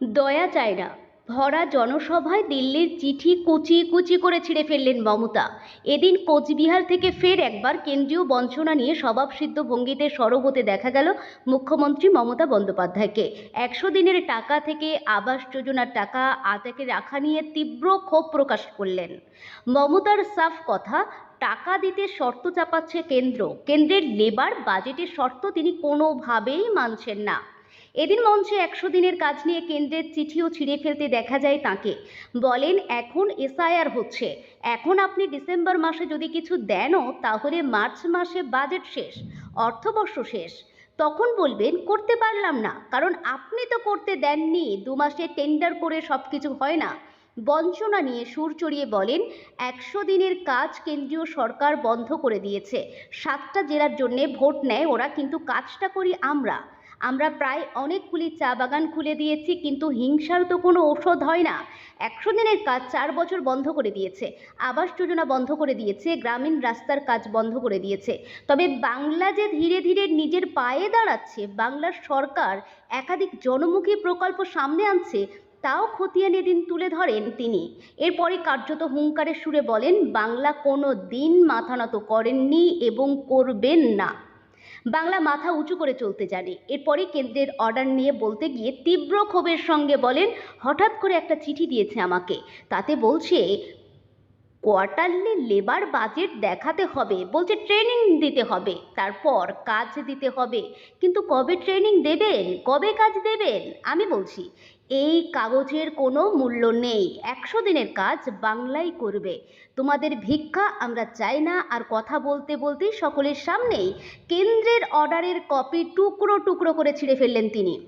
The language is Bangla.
দয়া চায় না ভরা জনসভায় দিল্লির চিঠি কুচি কুচি করে ছিঁড়ে ফেললেন মমতা। এদিন কোচবিহার থেকে ফের একবার কেন্দ্রীয় বঞ্চনা নিয়ে স্বভাবসিদ্ধ ভঙ্গিতে সরব হতে দেখা গেল মুখ্যমন্ত্রী মমতা বন্দ্যোপাধ্যায়কে। একশো দিনের টাকা থেকে আবাস যোজনার টাকা আতাকে রাখা নিয়ে তীব্র ক্ষোভ প্রকাশ করলেন। মমতার সাফ কথা, টাকা দিতে শর্ত চাপাচ্ছে কেন্দ্র। কেন্দ্রের লেবার বাজেটের শর্ত তিনি কোনোভাবেই মানছেন না। এদিন মঞ্চে একশো দিনের কাজ নিয়ে কেন্দ্রের চিঠিও ছিঁড়ে ফেলতে দেখা যায় তাকে। বলেন, এখন এসআইআর হচ্ছে। এখন আপনি ডিসেম্বর মাসে যদি কিছু দেনও, তাহলে মার্চ মাসে বাজেট শেষ, অর্থবর্ষ শেষ। তখন বলবেন, করতে পারলাম না, কারণ আপনি তো করতে দেননি, দু মাসে টেন্ডার করে সব কিছু হয় না। বঞ্চনা নিয়ে সুর চড়িয়ে বলেন, একশো দিনের কাজ কেন্দ্রীয় সরকার বন্ধ করে দিয়েছে। সাতটা জেলার জন্যে ভোট নেয় ওরা, কিন্তু কাজটা করি আমরা। আমরা প্রায় অনেকগুলি চা বাগান খুলে দিয়েছি, কিন্তু হিংসার তো কোনো ঔষধ হয় না। একশো দিনের কাজ চার বছর বন্ধ করে দিয়েছে। আবাস যোজনা বন্ধ করে দিয়েছে, গ্রামীণ রাস্তার কাজ বন্ধ করে দিয়েছে। তবে বাংলা যে ধীরে ধীরে নিজের পায়ে দাঁড়াচ্ছে, বাংলার সরকার একাধিক জনমুখী প্রকল্প সামনে আনছে, তাও খতিয়ান এদিন তুলে ধরেন তিনি। এরপরে কার্যত হুঙ্কারের সুরে বলেন, বাংলা কোনো দিন মাথা নত করেননি এবং করবেন না। বাংলা মাথা উঁচু করে চলতে জানে। এরপরে কেন্দ্রের অর্ডার নিয়ে বলতে গিয়ে তীব্র ক্ষোভের সঙ্গে বলেন, হঠাৎ করে একটা চিঠি দিয়েছে আমাকে। তাতে বলছে কোয়ার্টারলি লেবার বাজেট দেখাতে হবে, বলছে ট্রেনিং দিতে হবে, তারপর কাজ দিতে হবে। কিন্তু কবে ট্রেনিং দেবেন? কবে কাজ দেবেন? আমি বলছি, এই কাগজের কোনো মূল্য নেই, একশো দিনের কাজ বাংলাই করবে। তোমাদের ভিক্ষা আমরা চাই না, আর কথা বলতে বলতেই সকলের সামনেই কেন্দ্রের অর্ডারের কপি টুকরো টুকরো করে ছিঁড়ে ফেললেন তিনি।